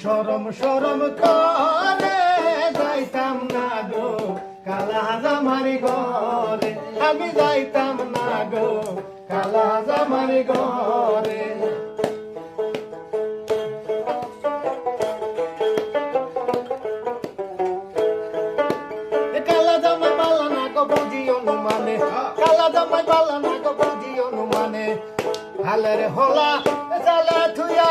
সরম সরম করে যাইতাম না গো। কালা জামারি ঘরে আমি যাইতাম না গো। কালা জামারি ঘরে হালের হলা জালে থুয়া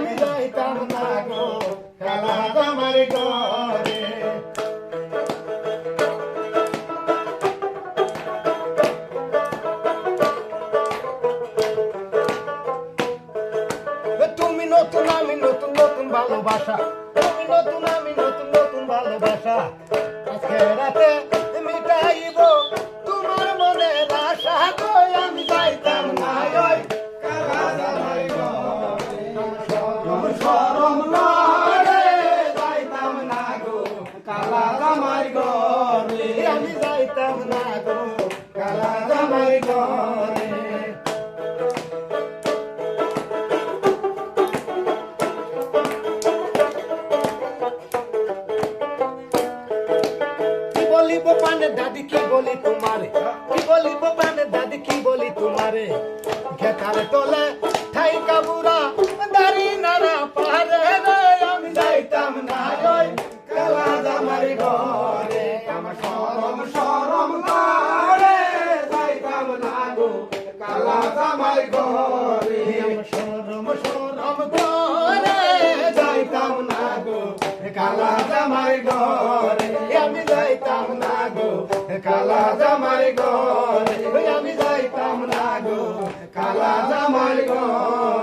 আমি যাইতাম না গো কালা জামাই ঘরে তুমি নতুন আমি নতুন নতুন ভালোবাসা। তুমি নতুন আমি নতুন নতুন ভালোবাসা। আজকে রাতে কালা জামাই ঘরে। না গো বলিব পানে দাদি, কি বলি তোমারে? বলিব পানে দাদি, কি বলি তোমারে? খেতার তোলে ঠাই কাবুরা দাড়ি নারা গো কালা জামাই ঘরে আমি যাইতাম না গো কালা জামাই ঘরে